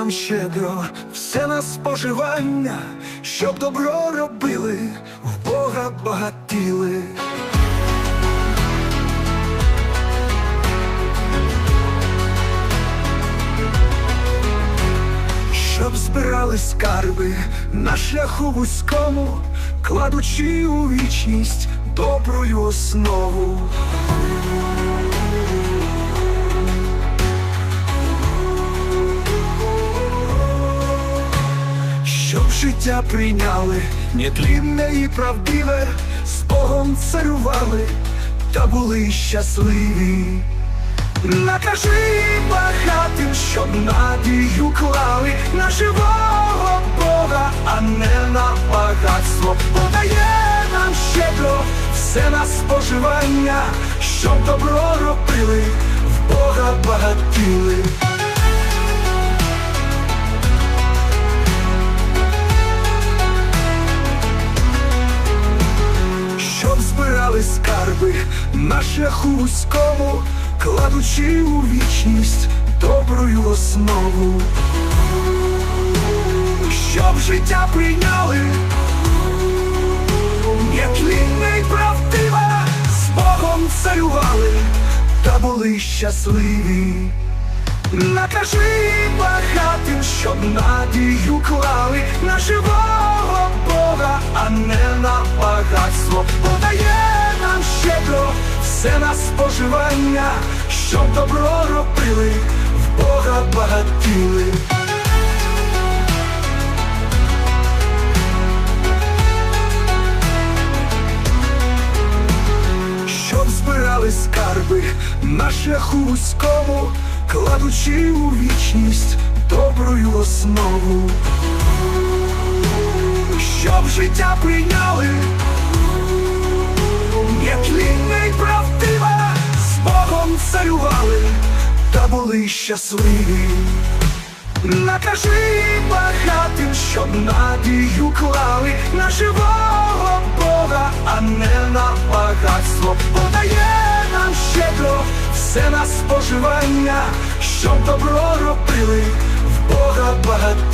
нам щедро все на споживання, щоб добро робили, в Бога багатіли. Щоб збирали скарби на шляху вузькому, кладучи у вічність добрую основу. Життя прийняли нетлінне і правдиве, з Богом царювали та були щасливі. Накажи багатим, щоб надію клали на живого Бога, а не на багатство. Подає нам щедро все на споживання, щоб добро робили, на шляху вузькому, кладучи у вічність добрую основу, щоб життя прийняли, нетлінне й правдиве, з Богом царювали та були щасливі. Накажи багатим, щоб надію клали на живого Бога, все на споживання, щоб добро робили, в Бога багатіли. Щоб збирали скарби на шляху вузькому, кладучи у вічність добрую основу, щоб життя прийняли, були щасливі. Накажи багатим, щоб надію клали на живого Бога, а не на багатство. Подає нам щедро все на споживання, щоб добро робили, в Бога багато.